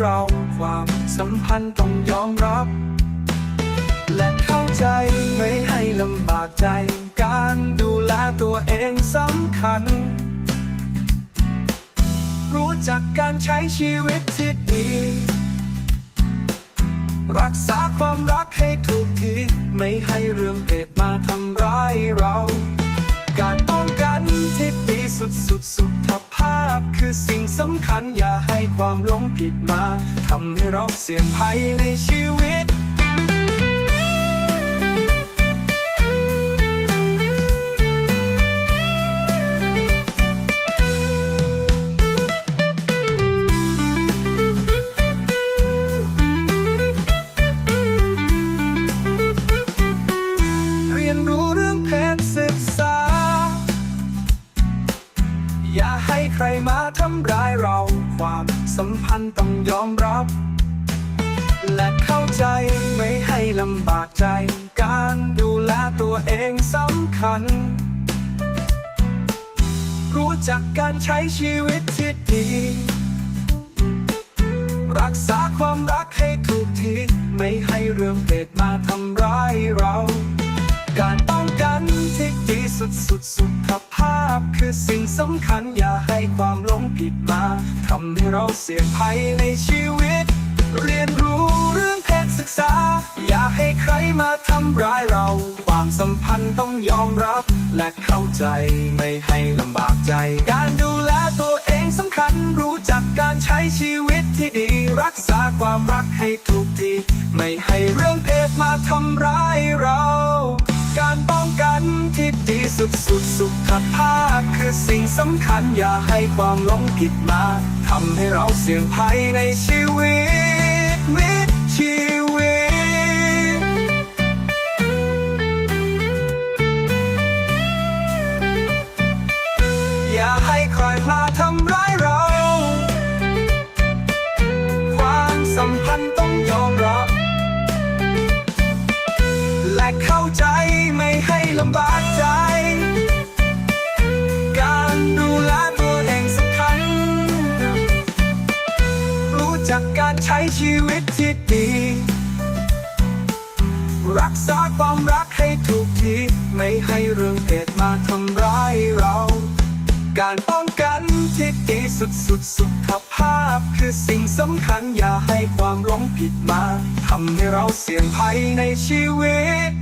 เราความสัมพันธ์ต้องยอมรับ และเข้าใจไม่ให้ลำบากใจ การดูแลตัวเองสำคัญ รู้จักการใช้ชีวิตที่ดี รักษาความรักให้ถูกทีไม่ให้เรื่องเพศมาทำร้ายเรา การป้องกันที่ดีสุดสุ สี่ยงภัยในชีวิต เรียนรู้เรื่องเพศศึกษา อย่าให้ใครมาทำร้ายเราความสัมพันธ์ต้องยอมรับำบากใจ การดูแลตัวเองสำคัญ รู้จักการใช้ชีวิตที่ดี รักษาความรักให้ถูกทีไม่ให้เรื่องเพศมาทำร้ายเรา การป้องกันที่ดีสุดสุดสุขภาพ คือสิ่งสำคัญอย่าให้ความหลงผิดมาทำให้เราเสี่ยงภัยในชีวิต เรียนรู้เรื่องเพศ มาทำร้ายเรา ความสัมพันธ์ต้องยอมรับ และเข้าใจไม่ให้ลำบากใจ การดูแลตัวเองสำคัญ รู้จักการใช้ชีวิตที่ดี รักษาความรักให้ถูกที ไม่ให้เรื่องเพศมาทำร้ายเรา การป้องกันที่ดีสุดสุดสุขภาพ คือสิ่งสำคัญอย่าให้ความหลงผิดมาทำให้เราเสี่ยงภัยในชีวิตวิตชี จักการใช้ชีวิตที่ดี รักษาความรักให้ถูกทีไม่ให้เรื่องเพศมาทำร้ายเรา การป้องกันที่ดีสุดสุดสุขภาพ คือสิ่งสำคัญอย่าให้ความหลงผิดมาทำให้เราเสี่ยงภัยในชีวิต